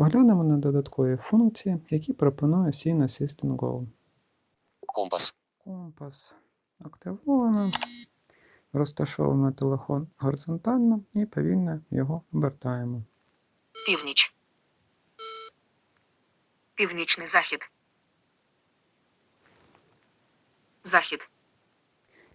Поглянемо на додаткові функції, які пропонує Scene Assistant Go. Компас. Компас активуємо, розташовуємо телефон горизонтально і повільно його обертаємо. Північ. Північний захід. Захід.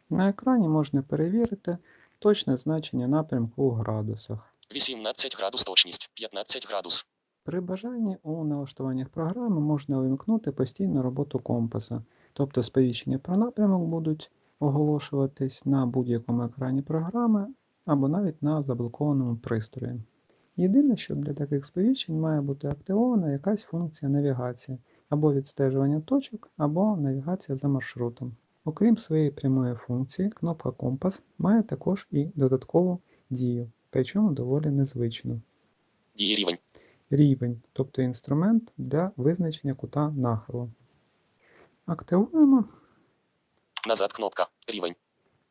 На екрані можна перевірити точне значення напрямку у градусах. 18 градус точність. 15 градус. При бажанні у налаштуваннях програми можна увімкнути постійну роботу компаса, тобто сповіщення про напрямок будуть оголошуватись на будь-якому екрані програми або навіть на заблокованому пристрої. Єдине, що для таких сповіщень має бути активована якась функція навігації або відстежування точок, або навігація за маршрутом. Окрім своєї прямої функції, кнопка Компас має також і додаткову дію, причому доволі незвичну Дії рівень. Рівень, тобто інструмент для визначення кута нахилу. Активуємо Назад кнопка. Рівень.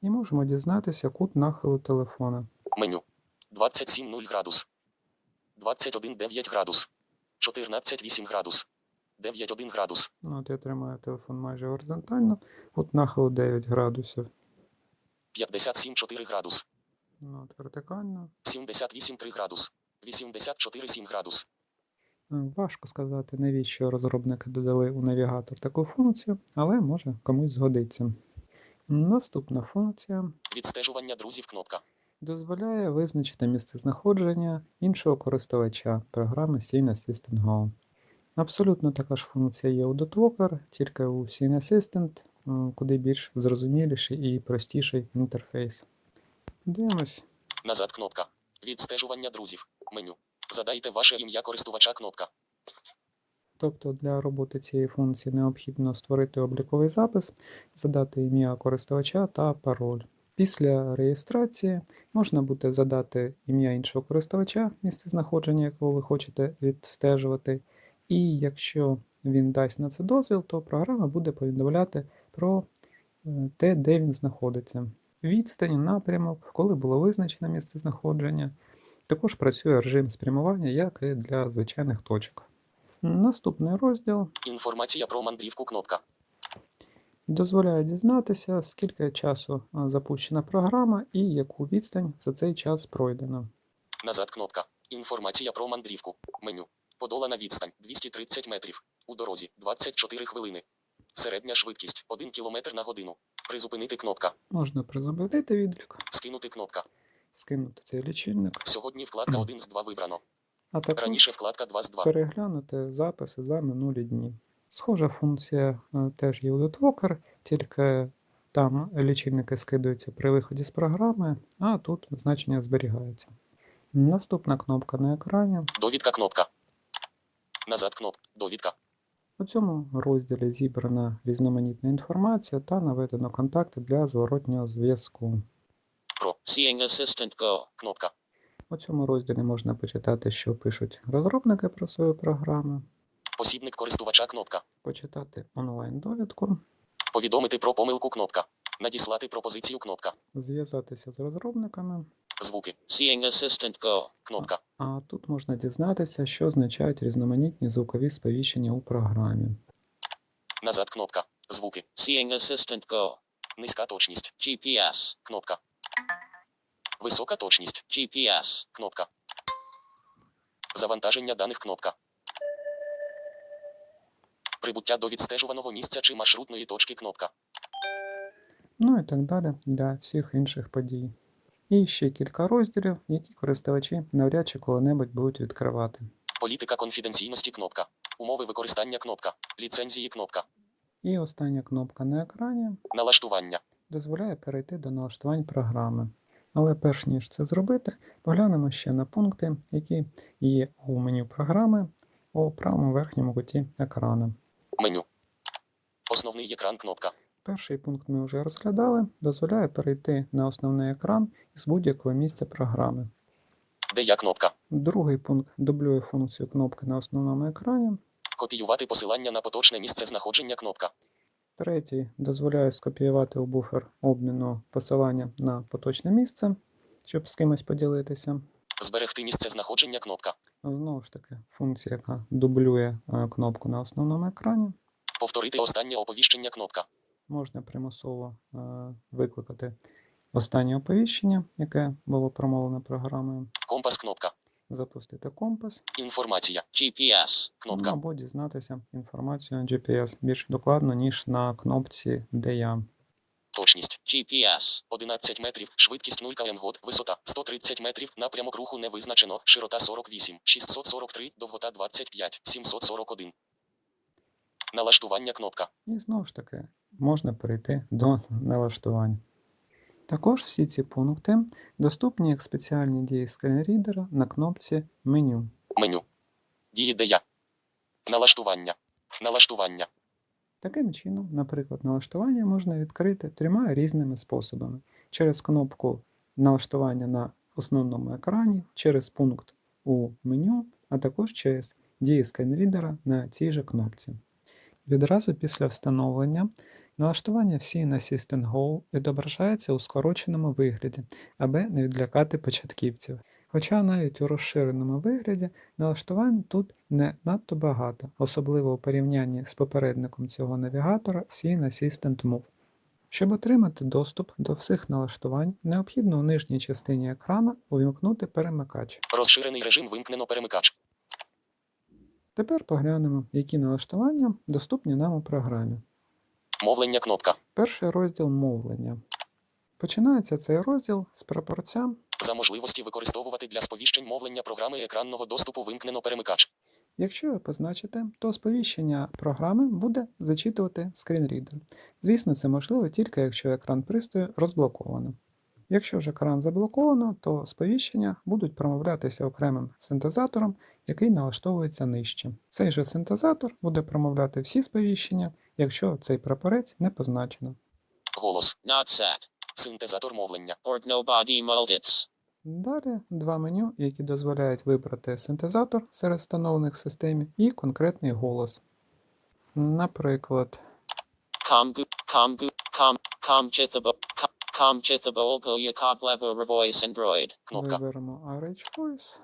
і можемо дізнатися кут нахилу телефона. Меню. 27,0 градус. 21,9 градус. 14,8 градус. 9,1 градус. Ну, От я тримаю телефон майже горизонтально, кут нахилу 9 градусів. 57,4 градус. Ну, От вертикально. 78,3 градус. 84,7 градус. Е, Важко сказати, навіщо розробники додали у навігатор таку функцію, але може комусь згодиться. Наступна функція Відстежування друзів кнопка. дозволяє визначити місцезнаходження іншого користувача програми Scene Assistant Go. Абсолютно така ж функція є у Dotwalker, тільки у Scene Assistant е, куди більш зрозуміліший і простіший інтерфейс. Дивимось. Назад кнопка. Відстежування друзів. Меню. Задайте ваше ім'я користувача кнопка. Тобто для роботи цієї функції необхідно створити обліковий запис, задати ім'я користувача та пароль. Після реєстрації можна буде задати ім'я іншого користувача, місце знаходження якого ви хочете відстежувати. І якщо він дасть на це дозвіл, то програма буде повідомляти про е, те, де він знаходиться. Відстань, напрямок, коли було визначено місце знаходження. Також працює режим спрямування, як і для звичайних точок. Наступний розділ Інформація про мандрівку кнопка. дозволяє дізнатися, скільки часу запущена програма і яку відстань за цей час пройдено. Назад кнопка. Інформація про мандрівку. Меню. Подолана відстань 230 метрів. У дорозі 24 хвилини. Середня швидкість 1 км на годину. Призупинити кнопка. Можна призупинити відлік, Скинути кнопка. Скинути цей лічильник, Сьогодні вкладка 1 з 2 вибрано. а також Раніше вкладка 2 з 2. переглянути записи за минулі дні. Схожа функція е, теж є у Dotwalker, тільки там лічильники скидаються при виході з програми, а тут значення зберігаються. Наступна кнопка на екрані. Довідка кнопка. Назад кнопка. Довідка. У цьому розділі зібрана різноманітна інформація та наведено контакти для зворотнього зв'язку. Seeing Assistant Go. Кнопка. У цьому розділі можна почитати, що пишуть розробники про свою програму, Посібник користувача кнопка. почитати онлайн-довідку, Повідомити про помилку кнопка. Надіслати пропозицію кнопка. зв'язатися з розробниками, Звуки. Seeing Assistant Go. Кнопка. а тут можна дізнатися, що означають різноманітні звукові сповіщення у програмі. Назад кнопка. Звуки. Seeing Assistant Go. Низька точність. GPS. Кнопка. Висока точність. GPS. Кнопка. Завантаження даних кнопка. Прибуття до відстежуваного місця чи маршрутної точки кнопка. Ну і так далі для всіх інших подій. І ще кілька розділів, які користувачі навряд чи коли-небудь будуть відкривати. Політика конфіденційності кнопка. Умови використання кнопка. Ліцензії кнопка. І остання кнопка на екрані Налаштування. дозволяє перейти до налаштувань програми. Але перш ніж це зробити, поглянемо ще на пункти, які є у меню програми у правому верхньому куті екрану. Меню. Основний екран кнопка. Перший пункт ми вже розглядали, дозволяє перейти на основний екран з будь-якого місця програми. Де я кнопка. Другий пункт дублює функцію кнопки на основному екрані. Копіювати посилання на поточне місце знаходження кнопка. Третій дозволяє скопіювати у буфер обміну посилання на поточне місце, щоб з кимось поділитися. Зберегти місце знаходження кнопка. Знову ж таки, функція, яка дублює е, кнопку на основному екрані. Повторити останнє оповіщення кнопка. Можна примусово е, викликати останнє оповіщення, яке було промовлено програмою, Компас кнопка. Запустити компас Інформація. GPS. ну, Кнопка. або дізнатися інформацію GPS більш докладно, ніж на кнопці де я. Точність. GPS. 11 метрів. Швидкість 0 км год. Висота 130 метрів. Напрямок руху не визначено. Широта 48. 643. Довгота 25. 741. Налаштування кнопка. І знову ж таки можна перейти до налаштувань. Також всі ці пункти доступні як спеціальні дії скрінрідера на кнопці меню. Меню. Дії де я. Налаштування. Налаштування. Таким чином, наприклад, налаштування можна відкрити трьома різними способами: через кнопку налаштування на основному екрані, через пункт у меню, а також через дії сканрідера на цій же кнопці. Відразу після встановлення налаштування всі на System Go відображається у скороченому вигляді, аби не відлякати початківців. Хоча навіть у розширеному вигляді налаштувань тут не надто багато, особливо у порівнянні з попередником цього навігатора Scene Assistant Move. Щоб отримати доступ до всіх налаштувань, необхідно у нижній частині екрана увімкнути перемикач. Розширений режим вимкнено перемикач. Тепер поглянемо, які налаштування доступні нам у програмі. Мовлення кнопка. Перший розділ мовлення. Починається цей розділ з прапорця За можливості використовувати для сповіщень мовлення програми екранного доступу вимкнено перемикач. Якщо ви позначите, то сповіщення програми буде зачитувати скрінрідер. Звісно, це можливо тільки якщо екран пристрою розблоковано. Якщо ж екран заблоковано, то сповіщення будуть промовлятися окремим синтезатором, який налаштовується нижче. Цей же синтезатор буде промовляти всі сповіщення, якщо цей прапорець не позначено. Голос. Not set. Синтезатор мовлення. Org nobody moldits. Далі два меню, які дозволяють вибрати синтезатор серед встановлених в системі і конкретний голос. Наприклад, Виберемо RH Voice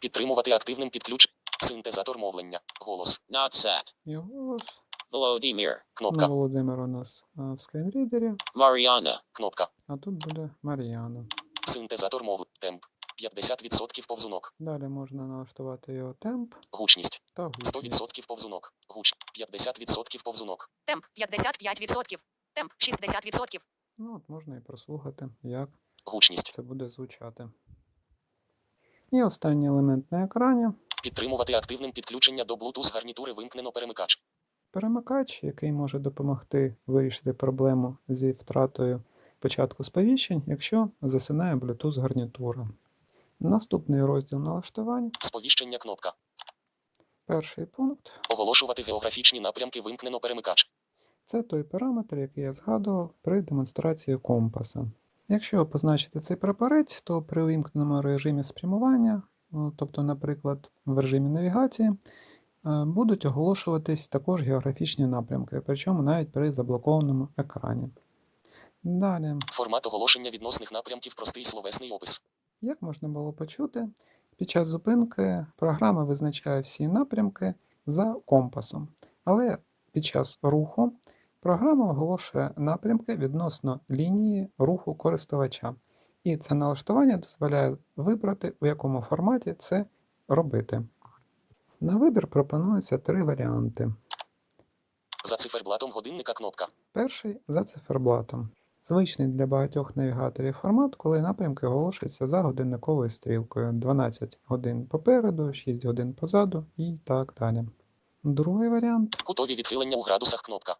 Підтримувати активним підключенням. Синтезатор мовлення. Голос. Not set. і голос. Ну, Кнопка. Володимир у нас а, в скрінрідері, Mariana. Кнопка. а тут буде Мар'яна. Синтезатор мовлення. Темп. 50% повзунок. Далі можна налаштувати його темп Гучність. та гучність. 100% повзунок. Гуч. 50% повзунок. Темп 55%. Темп 60%. Ну, от можна і прослухати, як Гучність. це буде звучати. І останній елемент на екрані Підтримувати активним підключення до Bluetooth гарнітури вимкнено перемикач. перемикач, який може допомогти вирішити проблему зі втратою початку сповіщень, якщо засинає Bluetooth гарнітура. Наступний розділ налаштувань. Сповіщення кнопка. Перший пункт Оголошувати географічні напрямки вимкнено перемикач. Це той параметр, який я згадував при демонстрації компаса. Якщо позначити цей прапорець, то при увімкненому режимі спрямування, ну, тобто, наприклад, в режимі навігації, е, будуть оголошуватись також географічні напрямки, причому навіть при заблокованому екрані. Далі, Формат оголошення відносних напрямків простий словесний опис. як можна було почути, під час зупинки програма визначає всі напрямки за компасом, але під час руху програма оголошує напрямки відносно лінії руху користувача. І це налаштування дозволяє вибрати, у якому форматі це робити. На вибір пропонуються три варіанти. За циферблатом годинника кнопка. Перший за циферблатом. Звичний для багатьох навігаторів формат, коли напрямки оголошуються за годинниковою стрілкою 12 годин попереду, 6 годин позаду і так далі. Другий варіант Кутові відхилення у градусах кнопка.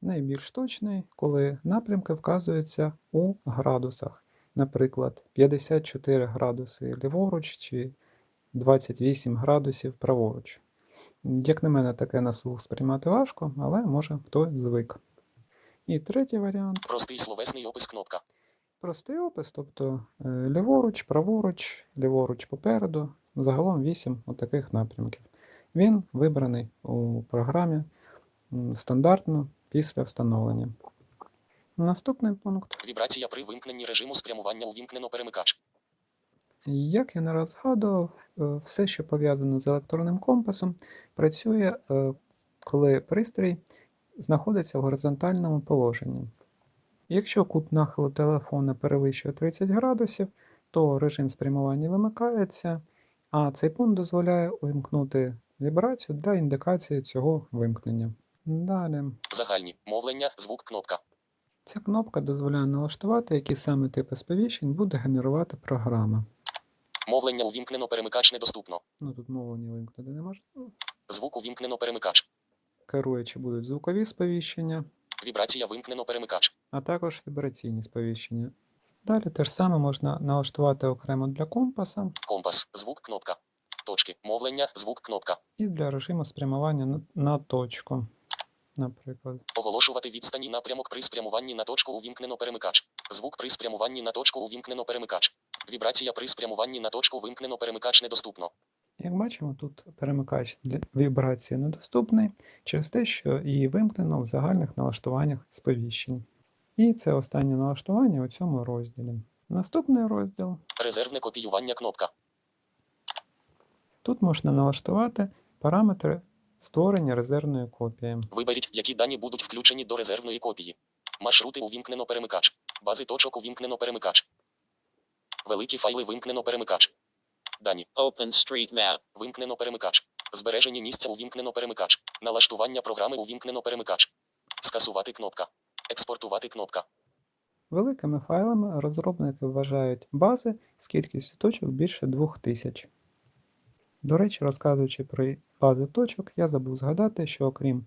Найбільш точний, коли напрямки вказуються у градусах, наприклад, 54 градуси ліворуч чи 28 градусів праворуч. Як на мене, таке на слух сприймати важко, але може хтось звик. І третій варіант Простий словесний опис кнопка. простий опис, тобто е, ліворуч, праворуч, ліворуч попереду, загалом 8 отаких напрямків. Він вибраний у програмі стандартно після встановлення. Наступний пункт Вібрація при вимкненні режиму спрямування увімкнено перемикач. Як я не раз згадував, е, все, що пов'язано з електронним компасом, працює, е, коли пристрій знаходиться в горизонтальному положенні. Якщо кут нахилу телефона перевищує 30 градусів, то режим спрямування вимикається, а цей пункт дозволяє увімкнути вібрацію для індикації цього вимкнення. Далі. Загальні. Мовлення, звук, кнопка. Ця кнопка дозволяє налаштувати, які саме типи сповіщень буде генерувати програма. Мовлення увімкнено, перемикач недоступно. Ну тут мовлення вимкнути неможливо. Звук увімкнено, перемикач. Керує, чи будуть звукові сповіщення, Вібрація вимкнено, перемикач. а також вібраційні сповіщення. Далі те ж саме можна налаштувати окремо для компаса Компас. Звук, кнопка. Точки. Мовлення, звук, кнопка. і для режиму спрямування на, на точку. Наприклад, Оголошувати відстані напрямок при спрямуванні на точку увімкнено перемикач. Звук при спрямуванні на точку увімкнено перемикач. Вібрація при спрямуванні на точку вимкнено перемикач недоступно. як бачимо, тут перемикач для вібрації недоступний через те, що її вимкнено в загальних налаштуваннях сповіщень. І це останнє налаштування у цьому розділі. Наступний розділ Резервне копіювання кнопка. Тут можна налаштувати параметри створення резервної копії. Виберіть, які дані будуть включені до резервної копії. Маршрути увімкнено перемикач. Бази точок увімкнено перемикач. Великі файли вимкнено перемикач. Дані. OpenStreetMap. Вимкнено перемикач. Збережені місця увімкнено перемикач. Налаштування програми увімкнено перемикач. Скасувати кнопка. Експортувати кнопка. Великими файлами розробники вважають бази з кількістю точок більше 2000. До речі, розказуючи про бази точок, я забув згадати, що окрім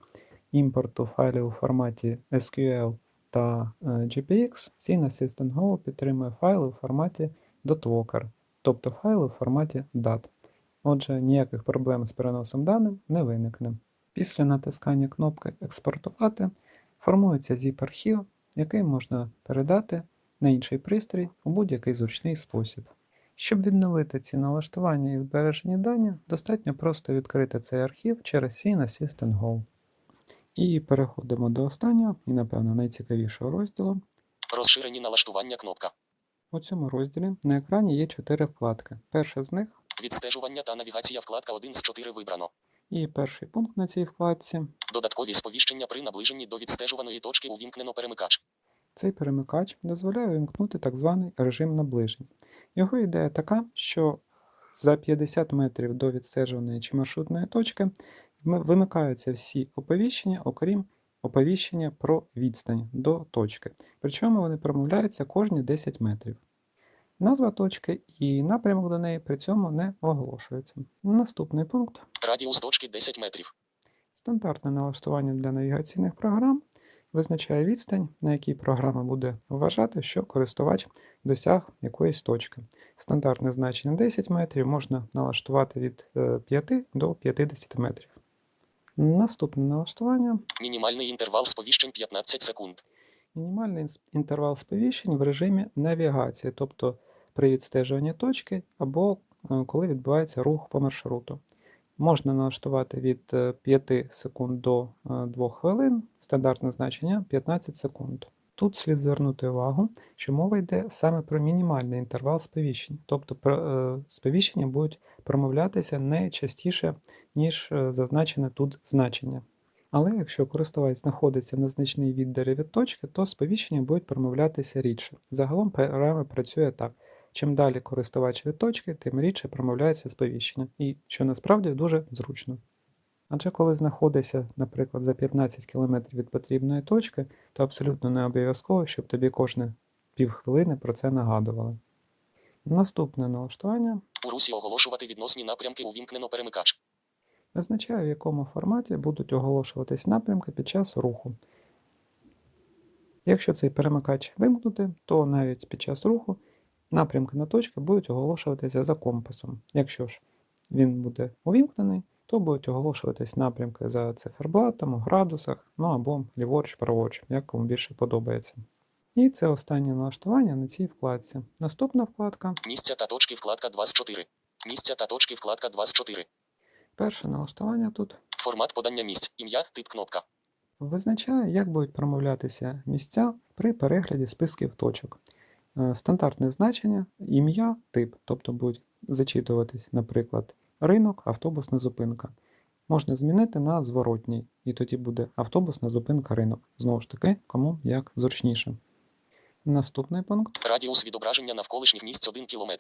імпорту файлів у форматі SQL та е, GPX, Scene Assistant Go підтримує файли у форматі .walker, тобто файли у форматі DAT. Отже, ніяких проблем з переносом даних не виникне. Після натискання кнопки Експортувати формується zip-архів, який можна передати на інший пристрій у будь-який зручний спосіб. Щоб відновити ці налаштування і збережені дані, достатньо просто відкрити цей архів через Scene Assistant Go. І переходимо до останнього і, напевно, найцікавішого розділу. Розширені налаштування кнопка. У цьому розділі на екрані є чотири вкладки. Перша з них Відстежування та навігація вкладка 1 з 4 вибрано. і перший пункт на цій вкладці Додаткові сповіщення при наближенні до відстежуваної точки увімкнено перемикач. Цей перемикач дозволяє увімкнути так званий режим наближень. Його ідея така, що за 50 метрів до відстежуваної чи маршрутної точки вимикаються всі оповіщення, окрім оповіщення про відстань до точки. Причому вони промовляються кожні 10 метрів. Назва точки і напрямок до неї при цьому не оголошуються. Наступний пункт Радіус точки 10 метрів. Стандартне налаштування для навігаційних програм визначає відстань, на якій програма буде вважати, що користувач досяг якоїсь точки. Стандартне значення 10 метрів можна налаштувати від е, 5 до 50 метрів. Наступне налаштування Мінімальний інтервал сповіщень 15 секунд. мінімальний інтервал сповіщень в режимі навігації, тобто при відстежуванні точки або е, коли відбувається рух по маршруту. Можна налаштувати від е, 5 секунд до 2 хвилин, стандартне значення 15 секунд. Тут слід звернути увагу, що мова йде саме про мінімальний інтервал сповіщень, тобто е, сповіщення будуть промовлятися не частіше, ніж е, зазначене тут значення. Але якщо користувач знаходиться на значній віддалі від точки, то сповіщення будуть промовлятися рідше. Загалом програма працює так. Чим далі користувач від точки, тим рідше промовляється сповіщення, і що насправді дуже зручно. Адже коли знаходишся, наприклад, за 15 км від потрібної точки, то абсолютно не обов'язково, щоб тобі кожне півхвилини про це нагадували. Наступне налаштування У русі оголошувати відносні напрямки увімкнено перемикач. визначає, в якому форматі будуть оголошуватись напрямки під час руху. Якщо цей перемикач вимкнути, то навіть під час руху напрямки на точки будуть оголошуватися за компасом. Якщо ж він буде увімкнений, то будуть оголошуватись напрямки за циферблатом, у градусах, ну або ліворуч, праворуч, як кому більше подобається. І це останнє налаштування на цій вкладці. Наступна вкладка Місця та точки вкладка 2 з 4. Місця та точки вкладка 2 з 4. перше налаштування тут Формат подання місць. Ім'я, тип кнопка. визначає, як будуть промовлятися місця при перегляді списків точок. Е, Стандартне значення ім'я, тип, тобто будуть зачитуватись, наприклад, ринок, автобусна зупинка. Можна змінити на зворотній, і тоді буде автобусна зупинка ринок. Знову ж таки, кому як зручніше. Наступний пункт Радіус відображення навколишніх місць 1 км.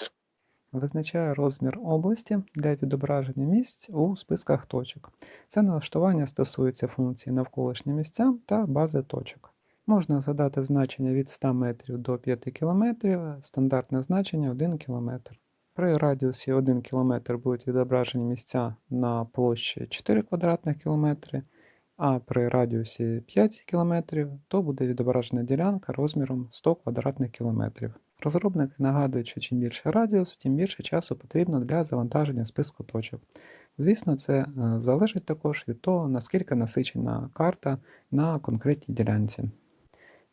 визначає розмір області для відображення місць у списках точок. Це налаштування стосується функцій навколишні місця та бази точок. Можна задати значення від 100 метрів до 5 км, стандартне значення 1 км. При радіусі 1 км будуть відображені місця на площі 4 квадратних кілометри, а при радіусі 5 км то буде відображена ділянка розміром 100 квадратних кілометрів. Розробники нагадують, що чим більше радіус, тим більше часу потрібно для завантаження списку точок. Звісно, це е, залежить також від того, наскільки насичена карта на конкретній ділянці.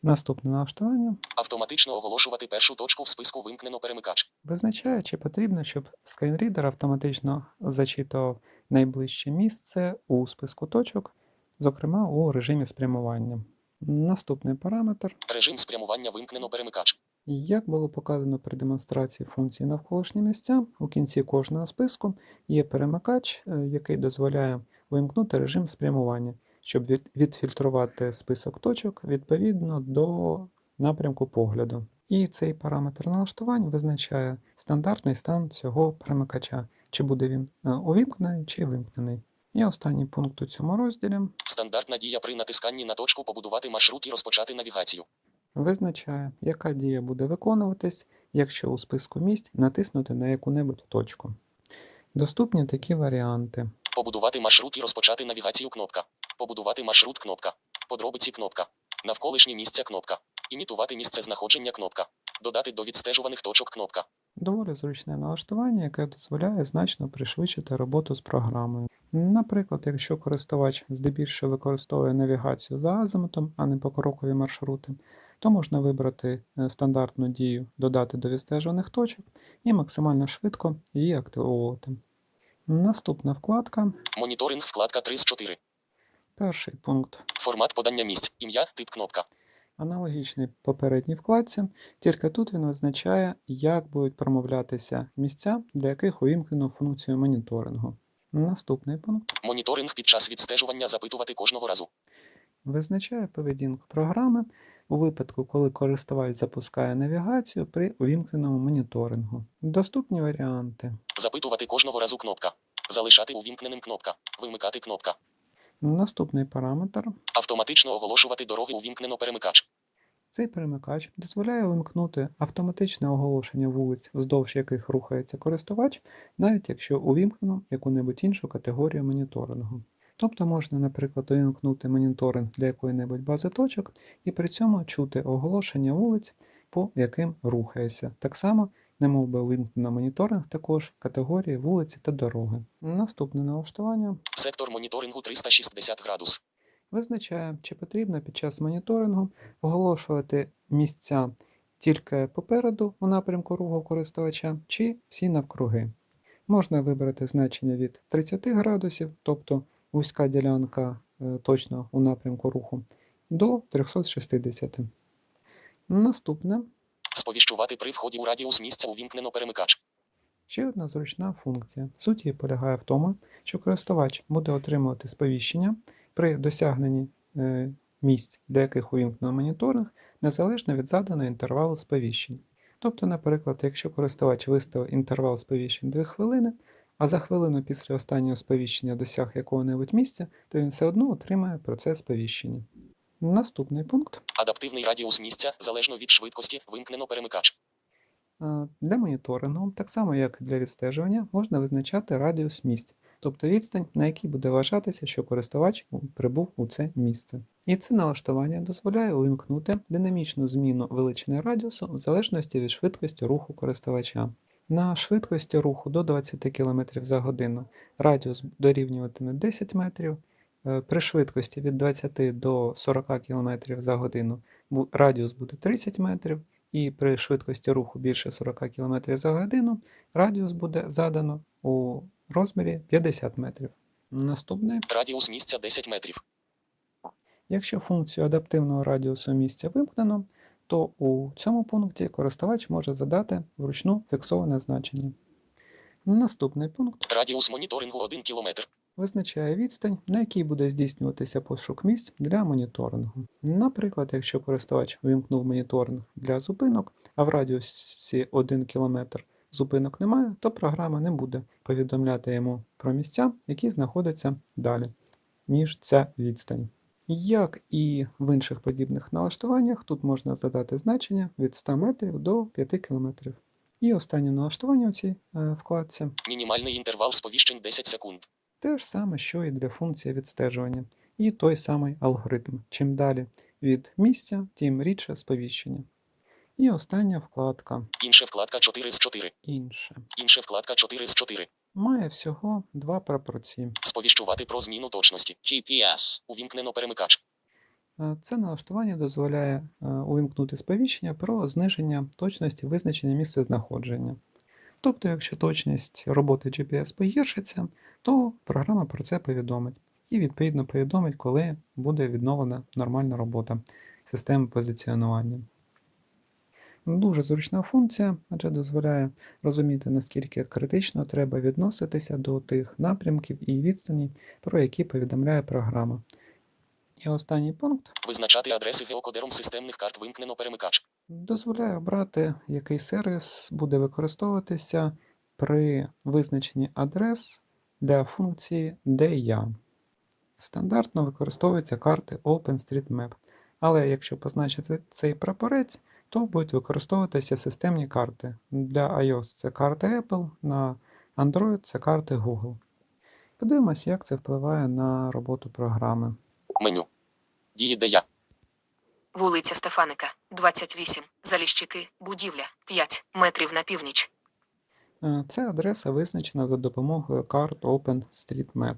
Наступне налаштування Автоматично оголошувати першу точку в списку вимкнено перемикач. визначає, чи потрібно, щоб скрінрідер автоматично зачитував найближче місце у списку точок, зокрема у режимі спрямування. Наступний параметр Режим спрямування вимкнено перемикач. Як було показано при демонстрації функції навколишні місця, у кінці кожного списку є перемикач, е, який дозволяє вимкнути режим спрямування, щоб відфільтрувати список точок відповідно до напрямку погляду. І цей параметр налаштувань визначає стандартний стан цього перемикача, чи буде він е, увімкнений чи вимкнений. І останній пункт у цьому розділі Стандартна дія при натисканні на точку побудувати маршрут і розпочати навігацію. визначає, яка дія буде виконуватись, якщо у списку місць натиснути на яку-небудь точку. Доступні такі варіанти. Побудувати маршрут і розпочати навігацію кнопка. Побудувати маршрут кнопка. Подробиці кнопка. Навколишні місця кнопка. Імітувати місце знаходження кнопка. Додати до відстежуваних точок кнопка. Доволі зручне налаштування, яке дозволяє значно пришвидшити роботу з програмою. Наприклад, якщо користувач здебільшого використовує навігацію за азимутом, а не покрокові маршрути, то можна вибрати е, стандартну дію додати до відстежуваних точок і максимально швидко її активовувати. Наступна вкладка. Моніторинг вкладка 3 з 4. Перший пункт. Формат подання місць. Ім'я, тип кнопка. Аналогічний попередній вкладці, тільки тут він визначає, як будуть промовлятися місця, для яких увімкнено функцію моніторингу. Наступний пункт Моніторинг під час відстежування запитувати кожного разу. визначає поведінку програми у випадку, коли користувач запускає навігацію при увімкненому моніторингу. Доступні варіанти. Запитувати кожного разу кнопка. Залишати увімкненим кнопка. Вимикати кнопка. Наступний параметр. Автоматично оголошувати дороги увімкнено перемикач. Цей перемикач дозволяє вимкнути автоматичне оголошення вулиць, вздовж яких рухається користувач, навіть якщо увімкнено яку-небудь іншу категорію моніторингу. Тобто можна, наприклад, увімкнути моніторинг для якої-небудь бази точок і при цьому чути оголошення вулиць, по яким рухається. Так само, немов би увімкнено моніторинг також категорії вулиці та дороги. Наступне налаштування Сектор моніторингу 360 градус. визначає, чи потрібно під час моніторингу оголошувати місця тільки попереду у напрямку руху користувача, чи всі навкруги. Можна вибрати значення від 30 градусів, тобто вузька ділянка е, точно у напрямку руху, до 360. Наступне Сповіщувати при вході у радіус місця увімкнено перемикач. Ще одна зручна функція. Суть її полягає в тому, що користувач буде отримувати сповіщення при досягненні е, місць, для яких увімкнено моніторинг, незалежно від заданого інтервалу сповіщень. Тобто, наприклад, якщо користувач виставив інтервал сповіщень 2 хвилини, а за хвилину після останнього сповіщення досяг якого-небудь місця, то він все одно отримає процес сповіщення. Наступний пункт. Адаптивний радіус місця залежно від швидкості вимкнено перемикач. Е, Для моніторингу, так само як для відстежування, можна визначати радіус місць, тобто відстань, на якій буде вважатися, що користувач прибув у це місце. І це налаштування дозволяє увімкнути динамічну зміну величини радіусу в залежності від швидкості руху користувача. На швидкості руху до 20 км за годину радіус дорівнюватиме 10 метрів. Е, При швидкості від 20 до 40 км за годину радіус буде 30 метрів, і при швидкості руху більше 40 км за годину радіус буде задано у розмірі 50 метрів. Наступне, Радіус місця 10 метрів. якщо функцію адаптивного радіусу місця вимкнено, то у цьому пункті користувач може задати вручну фіксоване значення. Наступний пункт Радіус моніторингу 1 км. Визначає відстань, на якій буде здійснюватися пошук місць для моніторингу. Наприклад, якщо користувач увімкнув моніторинг для зупинок, а в радіусі 1 км зупинок немає, то програма не буде повідомляти йому про місця, які знаходяться далі, ніж ця відстань. Як і в інших подібних налаштуваннях, тут можна задати значення від 100 метрів до 5 км. І останнє налаштування у цій е, вкладці Мінімальний інтервал сповіщень 10 секунд. Те ж саме, що і для функції відстежування, і той самий алгоритм. Чим далі від місця, тим рідше сповіщення. І остання вкладка Інше вкладка 4 з 4. інше. Інше вкладка 4 з 4. Має всього два прапорці. Сповіщувати про зміну точності. GPS. Увімкнено перемикач. Е, Це налаштування дозволяє е, увімкнути сповіщення про зниження точності визначення місця знаходження. Тобто, якщо точність роботи GPS погіршиться, то програма про це повідомить і відповідно повідомить, коли буде відновлена нормальна робота системи позиціонування. Дуже зручна функція, адже дозволяє розуміти, наскільки критично треба відноситися до тих напрямків і відстані, про які повідомляє програма. І останній пункт Визначати адреси геокодером системних карт вимкнено перемикач. Дозволяє обрати, який сервіс буде використовуватися при визначенні адрес для функції де я. Стандартно використовуються карти OpenStreetMap, але якщо позначити цей прапорець, то будуть використовуватися системні карти. Для iOS це карти Apple, на Android це карти Google. Подивимось, як це впливає на роботу програми. Меню. Дії де я. Вулиця Стефаника, 28. Заліщики, будівля, 5 метрів на північ. Е, Ця адреса визначена за допомогою карт OpenStreetMap.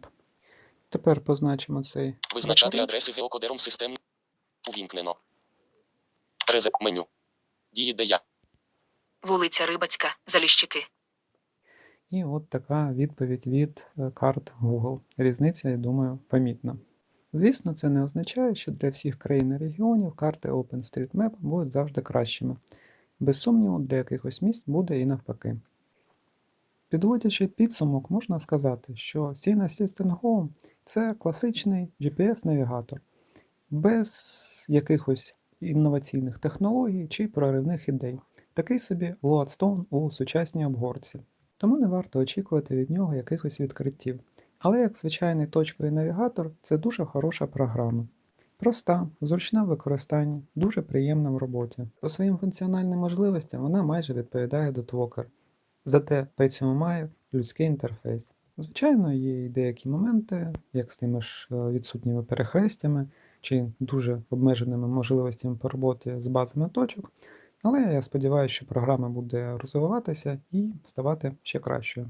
Тепер позначимо цей Визначати прапорець. адреси геокодером систем. Увімкнено. Резеп меню. Дії де я. Вулиця Рибацька, Заліщики. І от така відповідь від е, карт Google. Різниця, я думаю, помітна. Звісно, це не означає, що для всіх країн і регіонів карти OpenStreetMap будуть завжди кращими. Без сумніву, для якихось місць буде і навпаки. Підводячи підсумок, можна сказати, що Sina Assistant Home – це класичний GPS-навігатор, без якихось інноваційних технологій чи проривних ідей. Такий собі Lodestone у сучасній обгорці. Тому не варто очікувати від нього якихось відкриттів. Але як звичайний точковий навігатор, це дуже хороша програма. Проста, зручна в використанні, дуже приємна в роботі. По своїм функціональним можливостям вона майже відповідає до Твокер. Зате при цьому має людський інтерфейс. Звичайно, є і деякі моменти, як з тими ж е, відсутніми перехрестями чи дуже обмеженими можливостями по роботі з базами точок, але я сподіваюся, що програма буде розвиватися і ставати ще кращою.